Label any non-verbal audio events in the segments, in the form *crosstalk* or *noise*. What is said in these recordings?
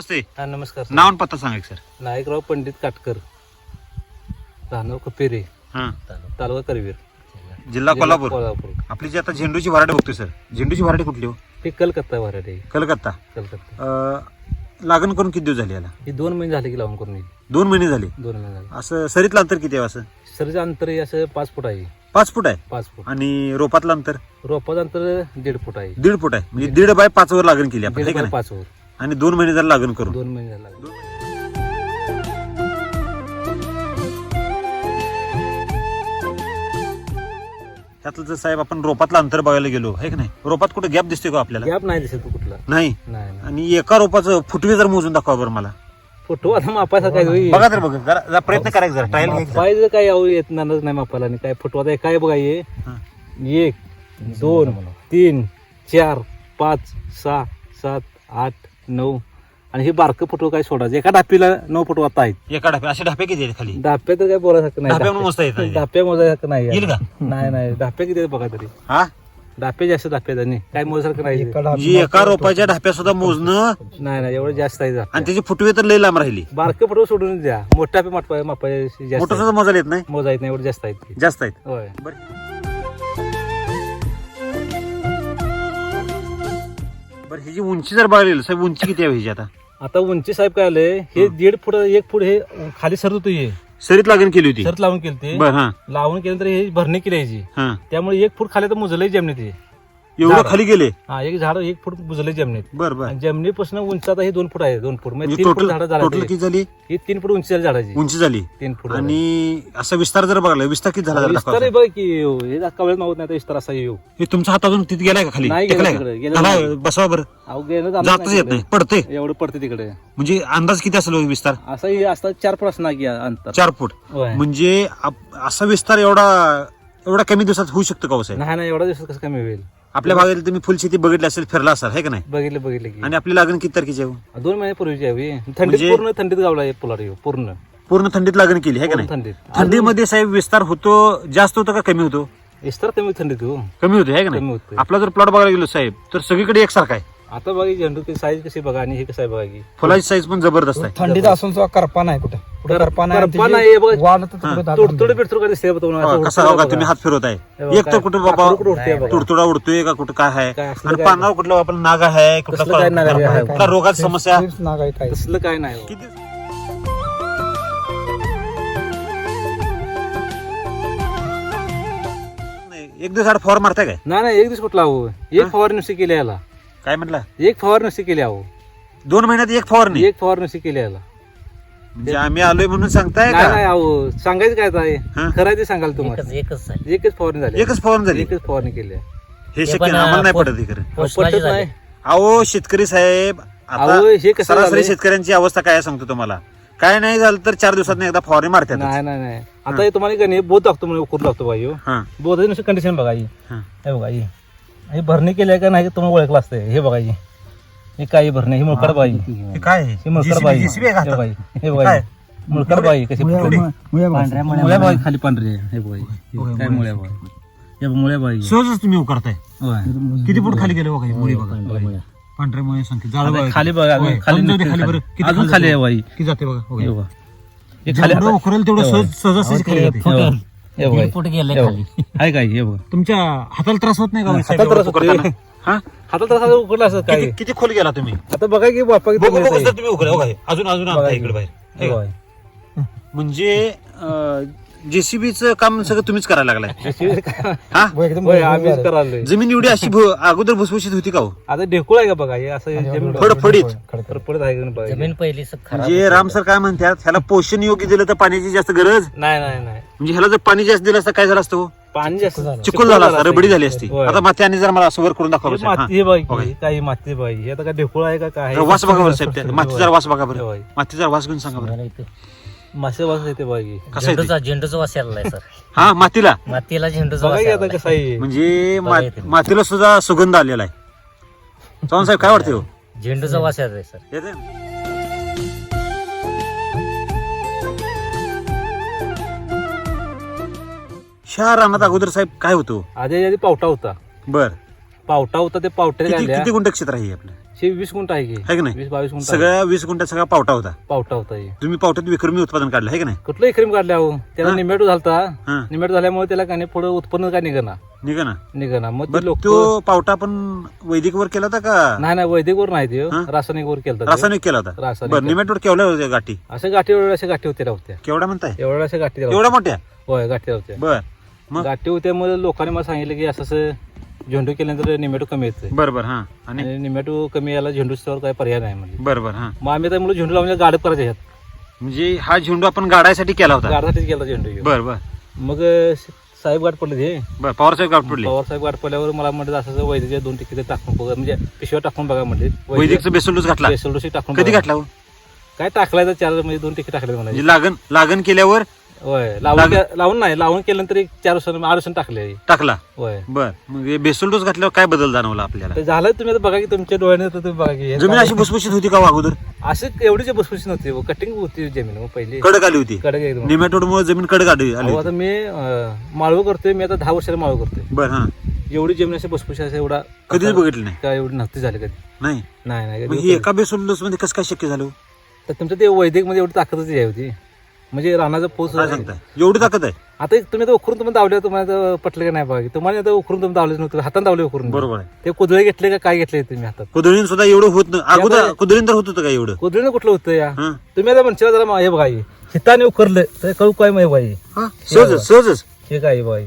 नमस्ते. हा नमस्कार सर. नाव आणि पत्ता सांगा एक सर. नायकराव पंडित काटकर. राहणार कपेरे हा. तालुका करवीर. जिल्हा कोल्हापूर. कोल्हापूर. आपली जी आता झेंडूची व्हरायटी बघतोय सर. झेंडूची व्हरायटी कुठली हो? हे कलकत्ता आहे. कलकत्ता. कलकत्ता. अं, लागण करून किती दिवस झाले याला? ही दोन महिने झाले की लावून करून येईल. दोन महिने झाले. दोन महिने झाले. असं सरीतलं अंतर किती आहे असं? सरचं अंतर हे असं पाच फूट आहे. पाच फूट आहे? पाच फूट. आणि रोपातलं अंतर? रोपाचं अंतर दीड फूट आहे. दीड फूट आहे. म्हणजे दीड बाय पाच वर लागण केली आपण दीड का बाय नाही? पाच वर. आणि दोन महिने झाले लागण करून. दोन महिने झाले त्यातलं जर साहेब आपण रोपातलं अंतर बघायला गेलो आहे की नाही? रोपात कुठे गॅप दिसते का आपल्याला? गॅप नाही दिसत कुठला. नाही. नाही नाही. आणि एका रोपाचं फुटवे जर मोजून दाखवा बरं मला. फोटो आता मापायचा काय होईल. बघा तर बघा जरा जरा प्रयत्न करायचा जरा ट्रायल घ्यायचा पाहिजे काय येत नाही मापायला आणि काय फोटो आता हे काय बघा हे? हा. एक दोन तीन चार पाच सहा सात आठ नऊ. आणि हे बारकं फोटो काय सोडायचं? एका डापीला नऊ फोटो आता आहेत. एका ढाप्या असे ढापे किती आहेत खाली? डाप्या तर काय बोलायसारखं नाही. ढाप्यावरून मोजता येत नाही. डाप्या मोजायसारखं नाही येईल का? नाही नाही. डाप्या किती आहेत बघा तरी. हा? डाप्या जास्त डाप्या आणि काय मोजायसारखं नाही म्हणजे एका रोपाच्या ढाप्या सुद्धा मोजणं नाही नाही. एवढं जास्त आहे आणि त्याची फुटवे तर लई लांब राहिली. बारकं फोटो सोडून द्या. मोठ्या मापा मापाय जास्त मोठं. सुद्धा मोजायला येत नाही? मोजायत नाही. एवढं जास्त आहेत ते. जास्त आहेत. होय. बरं. बरं ह्याची उंची जर बघायला साहेब उंची किती आहे ह्याची आता? आता उंची साहेब काय आलंय हे दीड फूट एक फूट हे खाली सरत होतं हे. सरीत लागण केली होती. सरत लावून केलं ते बर हा. लावून केलं तर हे भरणी केली याची हा. त्यामुळे एक फूट खाली तर मुजलंय जमिनीत हे एवढं झाड. खाली गेले? हा एक झाड एक फूट बुजलंय जमिनीत. बर बर. आणि जमिनीपासून उंच आता हे दोन फूट आहे दोन फूट. म्हणजे म्हणजे तीन फूट टोटल झाडं टोटल झाडाची किती झाली? ही तीन फूट उंची झाली झाडाची. उंची झाली. तीन फूट आणि असा विस्तार जर बघायला विस्तार किती झाला जरा विस्तार दाखवा. आहे बघ की हो, कवळत मावत नाही तर विस्तार असा येऊ. हे तुमचा हात अजून तिथे गेलाय का खाली? नाही गेला टेकलाय तिकडे, का? गेला घाला, नाही. बसवा बरं. अहो गेलं जाणार जातच येत नाही. पडते एवढं पडते तिकडे. म्हणजे अंदाज किती असेल हो विस्तार? असं हे असता चार फूट असणार की अंतर. चार फूट. होय. म्हणजे आप- असा विस्तार एवढा एवढा कमी दिवसात होऊ शकतो का हो साहेब? नाही नाही एवढा दिवसात कसं कमी होईल? आपल्या भागात तुम्ही फुलशेती बघितली असेल फिरला असाल है का नाही? बघितलं बघितलं की. आणि आपली लागण किती तारखेची आहे हो? दोन महिन्यापूर्वीची आहे ही. थंडीत म्हणजे- पूर्ण थंडीत गावला आहे पोलाड ह्यो, पूर्ण. पूर्ण थंडीत लागण केली आहे का पूर्ण नाही? थंडीत. थंडीमध्ये साहेब विस्तार होतो जास्त होतो का कमी होतो? विस्तार कमी थंडीत हो. कमी होतो आहे का कमी नाही होतोय. आपला जर प्लॉट बघायला गेलो साहेब तर सगळीकडे एकसारखा आहे. आता बघा झेंडू साईज कशी बघा आणि हे कसं आहे बघा की. फुलाची साईज पण जबरदस्त आहे. थंडीत असून सुद्धा करपा नाही कुठं. करपा नाही करपा नाही. वाढ तुडतुड दिसते कसा बघा बघा. तुम्ही हात फिरवत आहे. हे बघा, एक तर कुठं बाबा. तुडतुडा उडतोय का कुठं काय आहे? आणि पानावर कुठलं आपलं नाग आहे कुठला रोगाची समस्या? नाग आहे काय. तसलं काय नाही हो. किती एक दिवस आड फवार मारताय काय? नाही नाही एक दिवस कुठला हो? एक फवार नुसती केली याला. काय म्हटलं? एक फवार नुसती केली अहो. दोन महिन्यात एक फवारणी? एक फवार नुसती केली याला. म्हणजे आम्ही आलोय म्हणून सांगताय नाही नाही का अहो सांगायचं काय आता हे? हा? खरं आहे ते सांगाल तुम्हाला. एकच आहे एकच फवारणी झाली. एकच फवारणी झाली? एकच फवारणी केली आहे. हे ते शक्य पण, नाही, आम्हाला नाही पोट- पडत हे खरं पोषणाची पटत झाली. नाही. अहो शेतकरी साहेब अहो, आता हे कसं सरासरी झालंय? शेतकऱ्यांची अवस्था काय आहे सांगतो तुम्हाला? काय नाही झालं तर चार दिवसात एकदा फवारणी मारतात नाही नाही नाही. आता हे तुम्हाला गणे बोध दाखतो म्हणजे उकरून दाखतो बाई हो. हा. बोधाची नुसती कंडिशन बघा ही. हा. हे बघा ही. ही भरणी केली आहे का नाही तुम्हाला ओळखलं असतं हे बघा ही ही काही भरणी ही मुळकड बाई हे काय आहे? ही मुळकड JCB बाई JCB हे? बाई हे बघा काय? ही. मुळकड बाई कशी फुटली. पांढऱ्या मुळ्या बाई खाली पांढरी आहे. हे ही. काय मुळ्या बाई हे मुळ्या बाई सहजच तुम्ही उकरताय होय. किती फूट खाली गेले बघा हे मुळी बघा पांढऱ्या मुळे संख्या जाळं बघा. खाली बघा होय. अजून खाली अजून जाऊ दे निघते खाली बरं. खाली. किती अजून खाली आहे जाते? बाई किती जाते बघा बघा. हे बघा हे खाली जेवढं उकरेल तेवढं हे सहज सहजासहजी खाली जाते. हे. हे बघा दीड फूट गेले हे खाली बघा. आहे काय हे बघा तुमच्या हाताला त्रास होत नाही का साहेब, हाताला त्रास एवढं? हा? हातात तर उकडलं असं काय किती- किती खोल गेला तुम्ही आता बघा की बापा किती बघू बघू मिळतंय. सर तुम्ही बघा हे. अजून अजून आणता. इकडे बाहेर हे हे बघा. बघा. म्हणजे जेसीबीचं काम सगळं तुम्हीच करायला लागलाय. हा? एकदम होय आम्हीच करालोय. जमीन एवढी अशी भु- अगोदर भुसभुशीत होती का हो? आता ढेकुळ आहे का बघा हे असं जमीन फडफडीत फडफडीत आहे का नाही बघा. जमीन पहिली स- खराब म्हणजे राम सर काय म्हणतात ह्याला पोषण योग्य दिलं तर पाण्याची जास्त गरज? नाही नाही नाही. म्हणजे ह्याला जर पाणी जास्त दिलं असतं काय झालं असतं हो? पाणी जास्त चिखल झाला. असता रबडी झाली असती. होय. आता माती आणि जर मला असं वर करून दाखवा हे बरं, साहेब. माती बाई बघा. काही माती बाई हे आता काय ढेकुळ आहे का काय? जरा वास बघा बरं साहेब त्या माती जरा वास बघा बरं. होय. माती जरा वास घेऊन सांगा बरं. इथं. मासे वास येते बाई. कसं आहे ते? झेंडूचा झेंडूचा वास यायला सर. हा मातीला? मातीला झेंडूचा बघा वास की आता यायला कसं आहे. म्हणजे बघा मा- इथे. मातीला सुद्धा सुगंध आलेला आहे. चव्हाण साहेब काय वाटते हो? झेंडूचा वास यायला सर. येते? ह्या रानात अगोदर साहेब काय होतो? आधी आधी पावटा होता. बर. पावटा होता ते पावट्या किती गुंठ क्षेत्र आहे हे आपलं? हे वीस गुंठ आहे की? है की नाही? वीस बावीस गुंठ आहे. सगळ्या वीस गुंठ्यात सगळा पावटा होता. पावटा होता हे. तुम्ही पावट्यात विक्रमी उत्पादन काढलं आहे का नाही? कुठलंही क्रीम काढल्या हो त्याला हा? निमेटो झालता. हा. निमेटो झाल्यामुळे त्याला काय नाही पुढे उत्पन्न काय निघना. निघा ना निघना. मग ते बरं लोक तो पावटा आपण वैदिक वर केला होता का? नाही नाही वैदिक वर नाही ते हा? रासायनिक वर केलं रासायनिक केला होता. रासायनिक बरं निमेटोड केवढ्या होत्या गाठी? अशा गाठी एवढ्या अशा गाठी होत्या होत्या केवढ्या म्हणताय? एवढ्या अशा गाठी. एवढ्या मोठ्या? होय गाठी होत्या बर मग? गाठी होत्यामुळे लोकांनी मला सांगितलं की असं असं झेंडू केल्यानंतर निमेटो कमी येते बर बर हा. आणि आणि निमेटो कमी यायला झेंडूच्यावर काही पर्याय नाही म्हणजे. बर बर हा. मग आम्ही त्यामुळे झेंडू लावून गाडप करायचे ह्यात म्हणजे हा झेंडू आपण गाडायसाठी केला होता. गाडासाठीच केला झेंडू ह्यो. बर बर. मग अं, साहेब गाठ पडले ते बर पवार साहेब गाठ पडले. पवार साहेब गाठ पडल्यावर मला म्हणतात असं असं वैद्यच्या दोन तिकीट टाकून बघा. म्हणजे पिशव्या टाकून बघा म्हणजे वैदिकचं बेसोलूच घातला. टाकून कधी बघा. घातला हो? काय टाकलाय चार म्हणजे दोन तिकीट टाकले मला म्हणजे लागण लागण केल्यावर होय लावून के- लावून नाही लावून केल्यानंतर एक चार वर्षांनी आठ वर्षांनी टाकले. टाकला? होय. बर. मग हे बेसल डोस घातल्यावर काय बदल जाणवला आपल्याला? तर झालं तुम्ही आता बघा की तुमच्या डोळ्याने तर तुम्ही बघा की जमीन अशी भुसभुशीत होती का हो अगोदर? असं एवढीच बसबुशी नव्हती कटिंग होती जमीन मग पहिली. कडक आली होती. कडक एकदम. निमॅटोड मुळे जमीन कडक आली आली अहो, होती. आता मी अं, माळव करतोय मी आता दहा वर्षाला माळव करतोय. बर हा. एवढी जमीन अशी बसबुशी असं एवढा कधीच बघितलं नाही? काय एवढी नव्हती झाली कधी. नाही? नाही नाही मग ही एका बेसल डोस मध्ये कसं काय शक्य झालं हो? तर तुमचं ते वैदिकमध्ये एवढी ताकदच आहे होती. म्हणजे रानाचा काय सांगताय? एवढी ताकद आहे? आता एक तुम्ही आता उकरून तुम्ही दावले तुम्हाला पटलं का नाही बघा? की. तुम्हाला आता उकरून तुम्ही दावलेच नव्हतं हाताने दावले उकरून बरोबर आहे. ते कुदळे घेतले का काय घेतले तुम्ही हातात? कुदळीन सुद्धा एवढं होत नाही अगोदर त्यामुळे- कुदळीन तर होत होतं का एवढं? कुदळीनं कुठलं होतं या? हा. तुम्ही आता म्हणशील जरा हे बघा हे. हिताने उकरलं तर कळू काय माहिती बाई? हा, सहजच सहजच. हे काय बाई?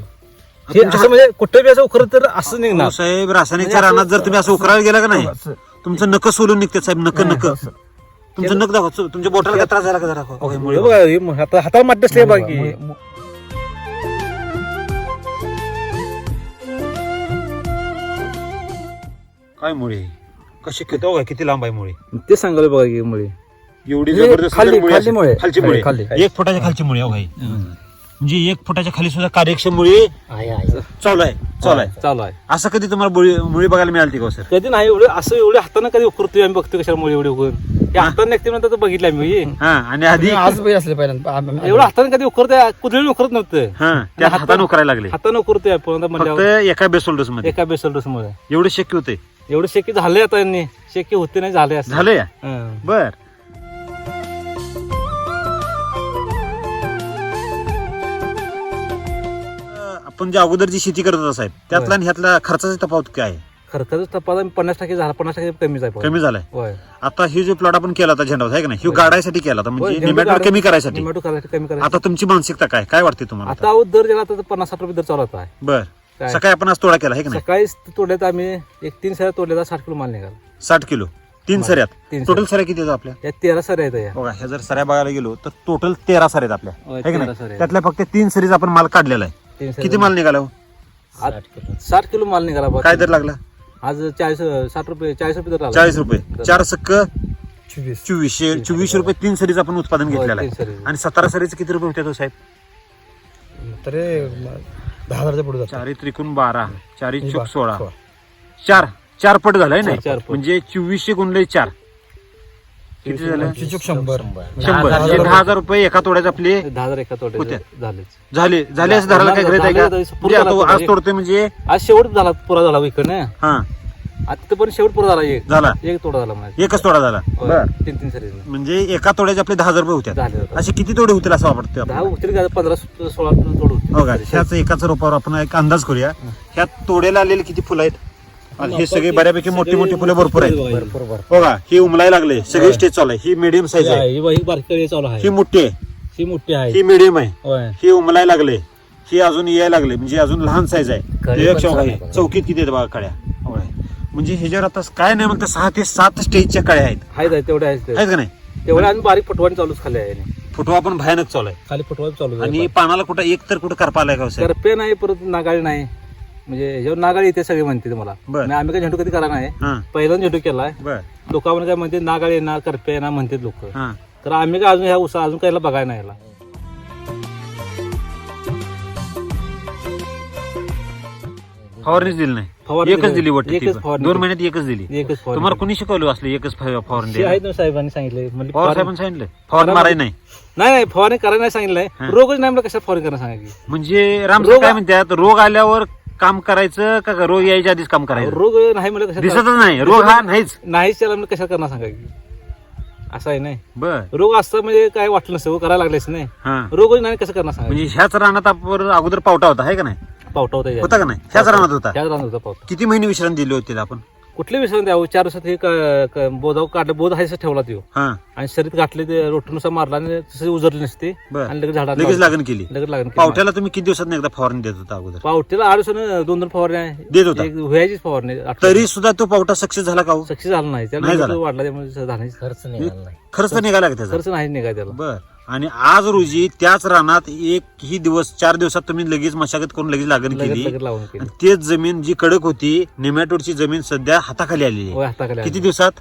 हे असं म्हणजे कुठं बी असं उकरत तर असं निघणार. हो, साहेब रासायनिकच्या रानात जर तुम्ही असं उकरायला गेला का नाही? तुमचं नक सोलून निघते साहेब नक नक तुमचं नक दाखवा चु- तुमच्या बोटाला त्रास झाला का जरा? दाखवा. ओके, मुळे हे बघा हे म- हाता हाताला माट असले बाकी. काय मुळे? कशी किती हो, किती लांब आहे मुळे? ते सांगायला बघा की मुळे. एवढी हे जबरदस्त खाली- मुळे खाली असेल. मुळे. खालची खाली- मुळे. खाली. एक फुटाच्या खालची मुळे हो भाई. म्हणजे एक फुटाच्या खाली सुद्धा कार्यक्षम मुळे चालू आहे चालू आहे. चालू आहे. असं कधी तुम्हाला मुळी मुळी बघायला मिळाली का हो, सर? कधी नाही एवढं असं एवढे हाताने कधी उकरतोय आम्ही बघतो कशाला मुळे एवढे उकरून. हे हाताने निघते तर बघितलं आम्ही हा आणि आधी आज पाहिजे असले पहिल्यांदा. आम- एवढं हाताने कधी उकरतोय कुदळी उकरत नव्हतं. हा त्या हाताने उकरायला लागले. हाताने उकरतोय फक्त एका बेसोल्डसमध्ये. एका बेसल मुळे एवढं शक्य होते एवढं शक्य झाले आता यांनी. शक्य होते नाही झाले झालं. बर. आपण जे अगोदर जी शेती करत साहेब त्यातला आणि ह्यातला खर्चाचा तफावत काय आहे? तपास आम्ही पन्नास टक्के झाला पन्नास टक्के आहे पण. कमी झालाय. होय. आता हे जो प्लॉट आपण केला होता झेंडा आहे का नाही? हे गाडायसाठी केला होता होय, म्हणजे झेंडू निमॅटोड गाडा- कमी करायसाठी. निमेटो करायसाठी कमी करायचं आता तुमची मानसिकता काय? काय वाटते तुम्हाला? आता अहो दर गेला तर पन्नास साठ रुपये दर चालू होता बर. काय? सकाळी आपण आज तोडा केला आहे का नाही? तोडल्यात आम्ही एक तीन सऱ्या तोडल्याचा साठ किलो माल निघाला. साठ किलो. तीन सऱ्यात? तीन टोटल सऱ्या किती आहेत आपल्या? या तेरा सऱ्या आहेत या. बघा ह्या जर सऱ्या बघायला गेलो तर टोटल तेरा सऱ्या आहेत आपल्या. होय, है का तेरा नाही? सऱ्या आहेत. त्यातल्या फक्त तीन सरीज आपण माल काढलेला आहे. तीन सऱ्या. किती माल निघाला हो? साठ किलो. साठ किलो माल निघाला बघा. काय दर लागला? आज चाळीस साठ रुपये चाळीस रुपये दर. चाळीस रुपये. चार सक्क चोवीस. चोवीसशे चोवीसशे रुपये तीन सरीज आपण उत्पादन घेतलेलं आहे. सरीज. आणि सतरा सरीचे किती रुपये होते तो साहेब? तरी म- दहा हजारच्या पुढे जातो चारी त्रिकूण बारा चारी चूक सोळा. चार चार पट झालाय ना? चार- चार पट. म्हणजे चोवीसशे गुणले चार. किती झालं? चिचूक शंभर. शंभर. म्हणजे हजार दहा हजार रुपये एका तोड्यात आपले? दहा हजार एका तोडे होत्या. झालेच. झाले. झाले असं धरायला काय झाले- गरज आहे का? झाले- झाले- म्हणजे आता झाले- आज तोडतोय म्हणजे? आज शेवट झाला पुरा झाला इकडनं. हा. आता पण शेवट पुरा झाला एक. झाला. एक तोडा झाला माझा एकच तोडा झाला. होय, बर. तीन तीन सरी म्हणजे एका तोड्याचे आपले दहा हजार रुपये होत्या झाले होते. असे किती तोडे होतील असं वाटतं दहा आपल्याला? उतरी का? पंधरा सोळा तोड होते हो का? ह्याच एकाच रोपावर आपण एक अंदाज करूया. ह्यात तोड्याला आलेले किती फुलं आहेत? आणि हे सगळे बऱ्यापैकी मोठी मोठी फुलं भरपूर आहेत. भरपूर भरपूर. हो का ही उमलाय लागले सगळी स्टेज चालू आहे. ही मिडियम साईज आहे. ही बाई बारकी चालू आहे. ही मोठी आहे. ही मोठी आहे. ही मिडियम आहे. ही उमलाय लागले. ही अजून यायला लागले म्हणजे अजून लहान साईज आहे. बघा. चौकीत किती आहेत बघा कळ्या. म्हणजे ह्याच्यावर आता काय नाही म्हणतात सहा ते सात स्टेजच्या कळ्या आहेत. आहेत आहेत, का नाही? तेवढे आम्ही बारीक फुटवाणी चालूच खाल्ले आहे. फुटवा पण भयानक चालू आहे. खाली फुटवाणी चालू. आणि पानाला कुठं एक तर कुठं करपा आलाय का हो? करपे नाही परत नागाळी नाही. म्हणजे ह्याच्यावर नागाळी येते सगळे म्हणते मला बर. आणि आम्ही काय झेंडू कधी करा नाही. हा. पहिल्यांदा झेंडू केलाय. बर. लोक काय म्हणते नागाळी येणार करपे येणार म्हणतात लोक. हा. तर आम्ही काय अजून ह्या उसा अजून कायला बघायला नाही याला फवारणीच दिली नाही. फवारणी एकच दिली. दिली. वाटतं ती एकच पण. फवारणी दोन दिली. महिन्यात एकच दिली. एकच फवारणी तुम्हाला. कोणी शिकवलं असलं एकच फ- फवारणी हे द्यायला? आहेत ना साहेबांनी सांगितले म्हणजे पवार फवारणी- साहेबांनी सांगितलं फवारणी मारायला नाही. नाही नाही फवारणी करायला नाही सांगितलंय. रोगच नाही मला कशा फवारणी करायला सांगितली म्हणजे राम रोग- काय म्हणतात रोग आल्यावर काम करायचं का रोग यायच्या आधीच काम करायचं? रोग नाही मला कशा दिसतच नाही. रोग हा नाहीच. नाहीच त्याला मी कशा करणार सांगा की. असं आहे नाही. बर. रोग असतं म्हणजे काय वाटलं नसतं हो, करायला लागलेच नाही. हा. रोग नाही कसं करणार सांगा म्हणजे ह्याच रानात आपण अगोदर पावटा होता आहे का नाही? पावटा होता होता का नाही? ह्याच रानात होता? त्याच राहणार होता पावटा. किती महिने विश्रांती दिली होती त्याला आपण? कुठले विसरून द्यावं चार दिवसात हे क- क- बोधाव काढलं बोध आहे ठेवला तो हा. आणि शरीर गाठले ते रोटनुसार मारला आणि तसे उजरले नसते. बर. आणि लगेच झाडा लगेच लागण केली. लगेच लागण केली. पावट्याला तुम्ही किती दिवसात एकदा फवारणी देत होता अगोदर? पावट्याला आठ दिवसानं दोन दोन फवारण्या देत होता. एक व्हायचीच फवारणी. तरी सुद्धा तो पावटा सक्सेस झाला का हो? सक्सेस झाला नाही. त्याला नाही लगेच झाला. वाढला त्यामुळे झाला नाही. खर्च निघाला नाही. खर्च तर निघाला का त्याचा? खर्च नाही निघाय त्याला. बर. आणि आज रोजी त्याच रानात एक ही दिवस चार दिवसात तुम्ही लगेच मशागत करून लगेच लागण केली. लगेच लावून केली. आणि तेच जमीन जी कडक होती नेमॅटोडची जमीन सध्या हाताखाली आलेली आहे. होय, हाताखाली किती आली. दिवसात?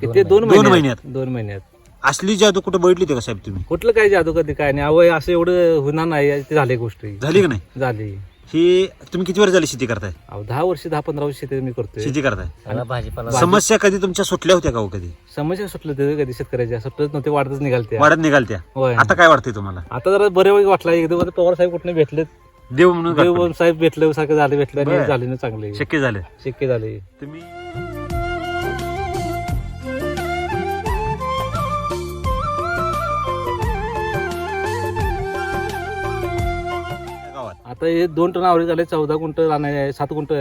किती? दोन दोन महिन्यात. दोन महिन्यात. असली जादू कुठे बघितली होती का साहेब तुम्ही? कुठलं काय जादू कधी काय नाही. अवय असं एवढं होणार नाही ते झाले गोष्टी. झाली का नाही? झाली. ही तुम्ही किती वर्ष झाली शेती करताय? अहो, दहा वर्ष दहा पंधरा वर्ष शेती मी करतोय. शेती करताय? भाजीपाला. समस्या कधी तुमच्या सुटल्या होत्या का हो कधी? समस्या सुटलं ते कधी शेतकऱ्याच्या. सुटलंच नव्हते वाढतच निघालते वाढत निघालत्या. होय. आता काय वाटतंय तुम्हाला? आता जरा बरे वाईट वाटला एकदम आता पवार साहेब कुठे भेटले देव म्हणून देव. साहेब भेटले सारखं झाले भेटले आणि बरं. झाले ना चांगले. शक्य झालं. शक्य झाले. तुम्ही आता हे दोन टन आवडी झाले चौदा गुंट आहे सात गुंट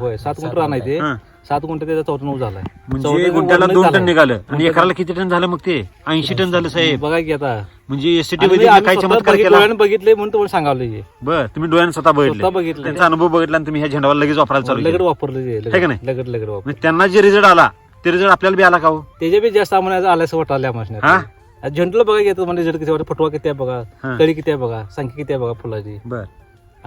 होय सात गुंट आहे. ते हा. सात गुंट त्याचा चौदा नऊ झालाय. म्हणजे चौदा गुंठ्याला दोन टन झालाय. निघालं. आणि एकराला किती टन झालं मग ते? ऐंशी टन झालं साहेब. बघा की आता. म्हणजे एसटी आम्ही स्वतः चमत्कार बघितलं केला. आणि बघितले म्हणून तुम्हाला सांगावलं. बर तुम्ही डोळ्याने स्वतः स्वतः बघितलं बघितलं त्यांचा अनुभव बघितला आणि तुम्ही ह्या झेंडावर लगेच वापरायला चालू लगड केलं. वापरलं हे, है का लगड नाही? लगड लगड वापर म्हणजे त्यांना जे रिझल्ट आला ते रिझल्ट आपल्याला बी आला का हो? त्याच्या बी जास्त आम्हाला आल्यास वाटायला हा? आम्हाला झेंडूला बघा घेतो म्हणजे रिझल्ट किती वाटतं फुटवा किती आहे बघा. हा. कळी किती आहे बघा. संख्या किती आहे बघा फुलाची. बर.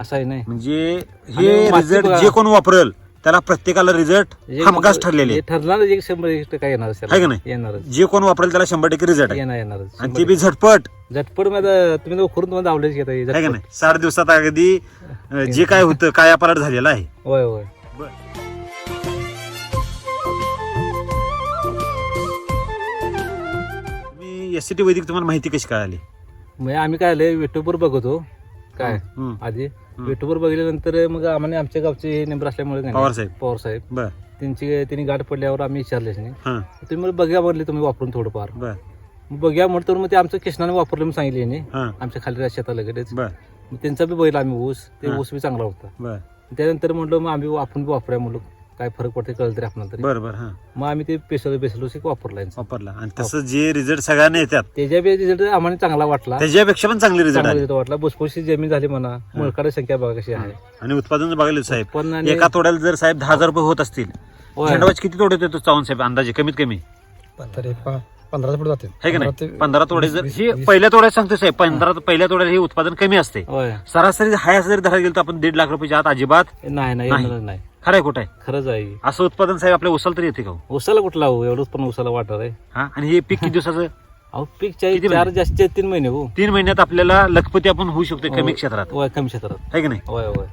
असं आहे नाही. म्हणजे हे रिझल्ट. जे कोण वापरेल त्याला प्रत्येकाला रिझल्ट जे हमखास ठरलेले हे ठरणार एक शंभर एक टक्का येणारच आहे का. नाही? येणारच. जे कोण वापरेल त्याला शंभर टक्के रिझल्ट आहे. येणार येणारच. आणि ते बी झटपट. झटपटमध्ये तुम्ही तो करून तुम्हाला दावलेच घेता येईल आहे का झटपट. नाही? साठ दिवसात अगदी अं, जे काय होतं काय पलट झालेला आहे. होय होय. मी एस सी टी वैदिक तुम्हाला माहिती कशी कळाली? म्हणजे आम्ही काय आले युट्यूबवर बघतो. काय? हम्म. आधी. युट्यूबवर बघितल्यानंतर मग आम्हाला आमच्या गावचे नेंबर असल्यामुळे काय नाही, पवार साहेब. पवार साहेब. बर. त्यांची त्यांनी गाठ पडल्यावर आम्ही विचारलेच नाही. हा. तुम्ही मला बघ्या म्हणले तुम्ही वापरून थोडंफार. बर. मग बघ्या म्हणतो मग ते आमचं कृष्णाने वापरलं म्हणून सांगितले यांनी. हा. आमच्या खाली शेताला लगेच बर. मग त्यांचा बी बैल आम्ही ऊस ते हा. ऊस बी चांगला होता. बर. त्यानंतर म्हणलं मग आम्ही आपण बी वापरूया म्हणलो. काय फरक पडते कळलं तरी आपल्याला तरी. बर बर हा. मग आम्ही ते पेशल एक वापरला यांचा. वापरला. आणि तसं जे रिझल्ट सगळ्यांना येतात. त्याच्या बी रिझल्ट आम्हाला चांगला वाटला. त्याच्यापेक्षा पण चांगले रिझल्ट चांगला आले. result वाटला. भुसभुशीत जमीन झाली म्हणा मुळकाची संख्या बघा कशी आहे. आणि उत्पादन बघायला साहेब. उत्पन्न आणि एका तोड्याला जर साहेब दहा हजार रुपये होत असतील होय. झेंडवाचे किती तोडे येतो चव्हाण साहेब? अंदाजे कमीत कमी. तरी प- पंधरा फूट जाते आहे का पंधरा नाही पंधरा तोडे जर वीस- ही वीस- पहिल्या तोड्यात सांगतो साहेब. पंधरा पहिल्या तोड्याला हे उत्पादन कमी असते. होय. सरासरी हाय असं जरी धरायला गेलं तर आपण दीड लाख रुपयाच्या आत अजिबात नाही नाही नाही. येणारच नाही. खरंय कुठं आहे? खरंच आहे. असं उत्पादन साहेब आपल्या उसाला तरी येते का हो? उसाला कुठला हो? एवढंच पण उसाला वाटत आहे. हा? आणि हे पीक किती दिवसाचं? *laughs* अहो पीक चार किती चार महिने? जास्तीत तीन महिने हो. तीन महिन्यात आपल्याला लखपती आपण होऊ शकतो कमी होय. क्षेत्रात. होय कमी क्षेत्रात. आहे की नाही? होय होय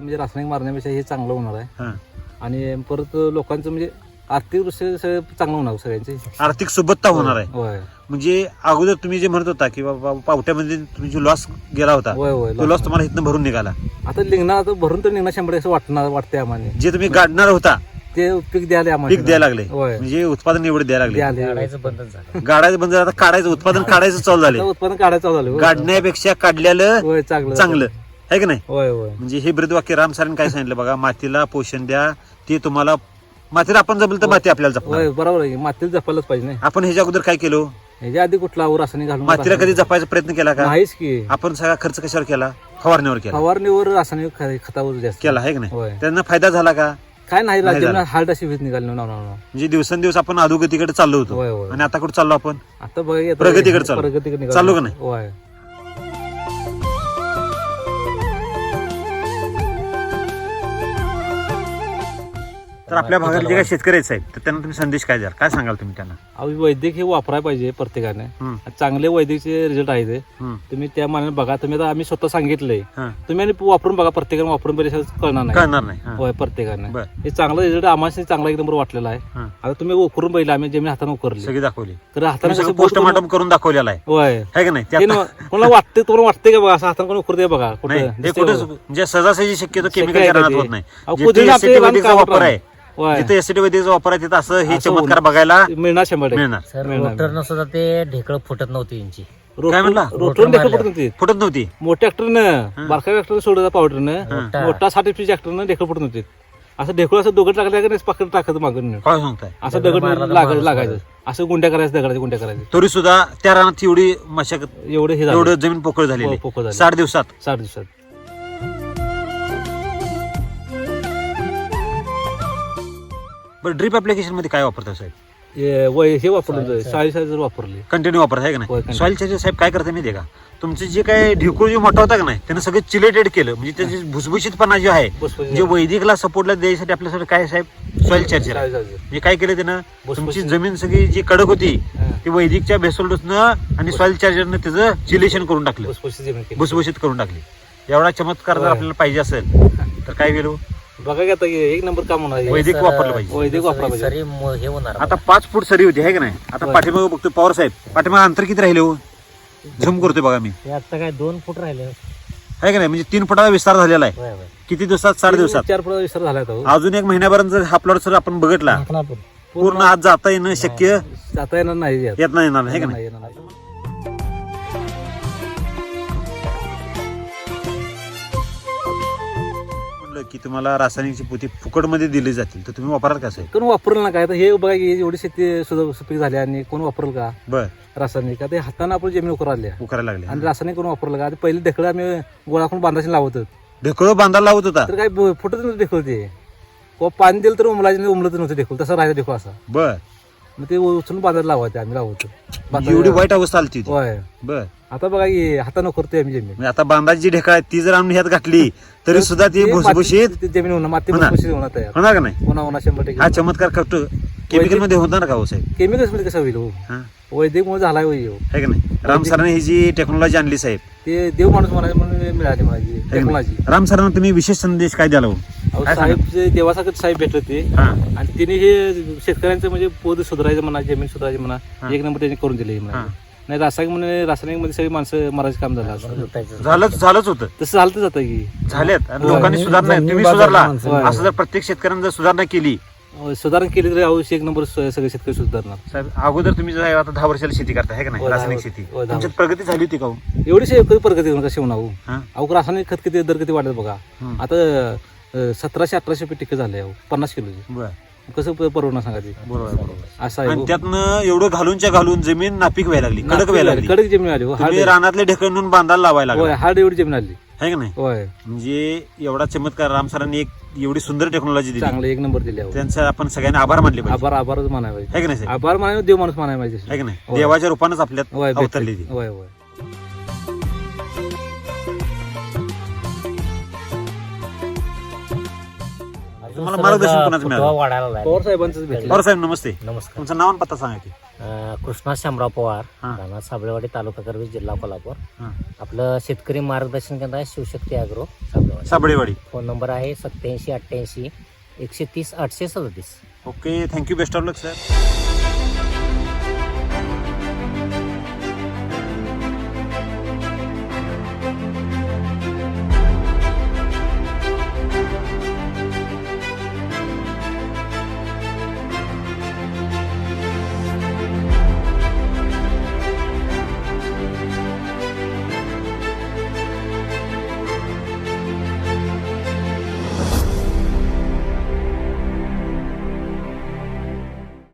म्हणजे रासायनिक मारण्यापेक्षा हे चांगलं होणार आहे. हा. आणि परत लोकांचं म्हणजे आर्थिक दृष्ट्या सगळं चांगलं होणार सगळ्यांचे. आर्थिक सुबत्ता होणार आहे. होय. म्हणजे अगोदर तुम्ही जे म्हणत होता की बाबा पावट्यामध्ये तुम्ही जो लॉस गेला होता होय होय तो लॉस तुम्हाला इथनं भरून निघाला. आता लिंगणार आता भरून तर निघणार शंभर असं वाटणार वाटते आम्हाला. जे तुम्ही गाडणार होता ते पीक द्यायला आम्हाला. पीक द्यायला लागले. होय. म्हणजे उत्पादन एवढे द्यायला लागले. द्यायला काढायचं बंदच झालं. गाडायचं बंद झालं, आता काढायचं उत्पादन काढायचं चालू झाले. आता उत्पन्न काढायचं चालू झालं. होय. गाडण्यापेक्षा काढलेलं होय चांगलं चांगलं. आहे की नाही? होय होय. म्हणजे हे ब्रीदवाक्य राम सरांनी काय सांगितलं बघा मातीला पोषण द्या ते तुम्हाला मातीला आपण जमलं तर माती आपल्याला जपणार. होय बरोबर आहे. मातीला जपायलाच पाहिजे नाही. आपण ह्याच्या अगोदर काय केलो? ह्याच्या आधी कुठला आवर रासायनिक घालून मातीला कधी जपायचा प्रयत्न केला का? नाहीच की. आपण सगळा खर्च कशावर केला? फवारणीवर केला. फवारणीवर रासायनिक ख- खतावर जास्त. केला आहे की नाही? त्यांना फायदा झाला का? काय नाही नाही राज्यात झालं. हार्ड अशी वीज निघाली. ना ना- ना. म्हणजे दिवसेंदिवस आपण अधोगतीकडे चाललो होतो. होय होय. आणि आता कुठे चाललो आपण? आता बघा येतं- प्रगतीकडे चालू. प्रगतीकडे निघालो. चालू का नाही? होय. तर आपल्या भागातले जे काही शेतकरी आहेत साहेब तर त्यांना तुम्ही संदेश काय द्याल? काय सांगाल तुम्ही त्यांना? अहो वैद्यक हे वापरायला पाहिजे प्रत्येकाने. हम्म, चांगले वैद्यकचे रिझल्ट आहेत हम्म, तुम्ही त्या मानाने बघा. तुम्ही आता आम्ही स्वतः सांगितलंय. हा. तुम्ही आणि वापरून बघा प्रत्येकाने वापरून बरेच कळणार नाही. कळणार नाही. हा, होय प्रत्येकाने. बर. हे चांगला रिझल्ट आम्हाला चांगला एक नंबर वाटलेला आहे. हा. आता तुम्ही उकरून बघितलं आम्ही जमीन हाताने उकरली. सगळी दाखवली. तर हाताने कसं पोस्टमार्टम करून दाखवलेलं आहे. होय. है का नाही? ते न- कोणाला वाटते तुम्हाला वाटते का बघा? असं हाताने कोणी उकरते बघा. नाही कुठं हे बघा. म्हणजे सहजासहजी शक्यतो शक्य केमिकल आहे का ते? अहो, आपले रान वापर आहे. होय. जिथे एसीटी वैदिकचा वापर आहे तिथं असं हे असं चमत्कार. बघायला मिळणार शंभर टक्के. मिळणार. सर मिळणार. रोटरनं सुद्धा ते ढेकळ फुटत नव्हती यांची. काय म्हणला? रोटून ढेकळ फुटत नव्हती. फुटत नव्हती. मोठ्या ऍक्टरनं बारका ऍक्टर सोडत पावडरनं मोठा. मोठा साठ एफची ऍक्टरनं ढेकळ फुटत नव्हती. असं ढेकळ असं दोघं टाकलं का पकड टाकत मागून. काय सांगताय? असं दगड दगड लागायचं लागायचं. असं गुंड्या करायचं दगडाच्या गुंड्या करायचं. तरी सुद्धा त्या रानात एवढी मशागत एवढं हे झालं. एवढं जमीन पोकळ झालेली. हो, आहे. पोकळ झाली. साठ दिवसात. साठ दिवसात. बरं ड्रीप ऍप्लिकेशनमध्ये काय वापरता साहेब हे वय- हे वापरलं साळी साळी जर वापरली कंटिन्यू वापरत आहे का होय, नाही continue. सॉइल चार्जर साहेब काय करता माहितीये का तुमचं जे काय ढिकूळ जे मोठा होता का नाही त्यानं सगळं चिलेटेड केलं म्हणजे त्याची भुसभुशीतपणा जो आहे भुसभुशीत. जे वैदिकला सपोर्टला द्यायसाठी आपल्यासाठी काय साहेब सॉइल चार्जर साळी साळी. म्हणजे काय केलं त्यानं भुसभुशीत. तुमची जमीन सगळी जी कडक होती हा. ती वैदिकच्या बेसोल्डोसनं आणि सॉइल चार्जरनं त्याचं चिलेशन करून टाकलं भुसभुशीत जमीन केली. भुसभुशीत करून टाकली एवढा चमत्कार जर होय. आपल्याला पाहिजे असेल तर काय गेलो बघा की आता हे एक नंबर काम होणार हे. वैदिक सर, वापरलं पाहिजे. वैदिक वापरा पाहिजे. सरी म- हे होणार आता पाच फूट सरी होती आहे का नाही आता. पाठीमागे बघतो पवार साहेब पाठीमागे अंतर किती राहिले हो झूम करतोय बघा मी हे आता काय दोन फूट राहिले आहे का नाही म्हणजे तीन फुटाचा विस्तार झालेला आहे होय, होय. किती दिवसात साठ दिवसात चार फुट विस्तार झाला आता हो. अजून एक महिन्यापर्यंत जर हा प्लॉट जर आपण बघितला पूर्ण आज जाता येणं शक्य जाता येणार नाही यात. येत नाही येणार आहे का नाही येणार नाही. म्हणलं की तुम्हाला रासायनिकची पोती फुकटमध्ये दिली जातील. तर तुम्ही वापराल का साहेब कोण वापरलं ना काय? तर हे बघा की एवढी शेती सुद्धा सुपीक झाली आणि कोण वापरल का? बर. रासायनिक. आता हे हाताने आपण जमीन उकरायला आणि लागले रासायनिक कोण वापरलं का? आता पहिले ढेकळं आम्ही गोळा करून बांधायला लावत होतो. ढेकळं बांधायला लावत होता? तर काय फुटत नव्हतं ढेकळ ते. किंवा पाणी दिलं तर उमलायचं नाही उमलत नव्हतं ढेकळ. तसं राहायचं ढेकळ असा. बर. मग ते उचलून बांधायला लावायचे आम्ही लावतो एवढी वाईट अवस्था आली ती होय. बर. आता बघा की हातानं करतोय आम्ही जमीन. म्हणजे आता बांधाची जी ढेकळ आहे ती जर आणून ह्यात घातली तरी सुद्धा ती ते भुसभुशीत माती- ते जमीन होणार माती होणार. भुसभुशीत होणार तयार. होणार का नाही? होणार होणार शंभर हा टक्के चमत्कार करतो. केमिकलमध्ये होणार का हो साहेब? केमिकल्समध्ये कसं होईल हो? हा. वैदिक मुळे झालाय होई हो आहे का नाही राम सरांनी ही जी टेक्नॉलॉजी आणली साहेब ते देव माणूस म्हणायचं म्हणून मिळाली का टेक्नॉलॉजी? राम सरांना तुम्ही विशेष संदेश काय द्याल हो? अहो, काय साहेब जे देवासारखे साहेब भेटले ते हा आणि तिने हे शेतकऱ्यांचं म्हणजे पोत सुधारायचं म्हणा जमीन सुधारायची म्हणा हा. एक नंबर त्यांनी करून दिले हा. नाही रासायनिक म्हणजे रासायनिकमध्ये सगळी माणसं मारायचं काम झालं असं लुटायचं. झालंच झालंच होतं तसं झालं जातं की आणि होय. लोकांनी सुधारणा तुम्ही सुधारला. असं जर प्रत्येक शेतकऱ्यांनी जर सुधारणा केली सुधारणा केली तरी अवश्य एक नंबर स- सगळे शेतकरी सुधारणार. साहेब अगोदर तुम्ही जर आता दहा वर्षाला शेती करता आहे का नाही? दहा रासायनिक वर्ष- शेती. होय, दहा तुमच्यात प्रगती झाली होती का हो? एवढी शेतकरी प्रगती होणार कशी होणार हो? हा? अहो रासायनिक खत किती दर किती वाढत बघा. हम्म. आता अं, सतराशे अठराशे रुपये टिके झाले अहो पन्नास किलोची बरं. कसं प- परवडणार सांगा ते? बरोबर बरोबर. असं आहे आणि हो. त्यातनं एवढं घालूनच्या घालून जमीन नापीक व्हायला लागली कडक व्हायला लागली. कडक जमीन आली हो हार्ड तुम्ही रानातले ढेकळून बांधायला लावायला लागला. हार्ड एवढी जमीन आली. आहे का नाही? होय. म्हणजे एवढा चमत्कार राम सरांनी एक एवढी सुंदर टेक्नॉलॉजी दिली. चांगलं एक नंबर दिले अहो. त्यांचा आपण सगळ्यांनी आभार मानले पाहिजे. आभार आभारच पाहिजे. आहे का नाही साहेब? आभार मानाय देव माणूस पाहिजे. आहे का नाही? होय. देवाच्या रूपानंच आपल्यात होय भेटते. अवतरली ती. होय होय. तुम्हाला मार्गदर्शन कोणाचं मिळालं? वाढायला लागला. पवार साहेबांचंच भेटलं. पवार साहेब नमस्ते. नमस्कार. तुमचं नाव आणि पत्ता सांगा की. अं, कृष्णा शामराव पवार हा. राणा साबळेवाडी तालुका करवी जिल्हा कोल्हापूर. हा. आपलं शेतकरी मार्गदर्शन केंद्र आहे Shivshakti agro Sablewadi. Sablewadi. Phone number आहे सत्याऐंशी अठ्ठ्याऐंशी एकशे तीस आठशे सदतीस. Okay thank you best of luck sir.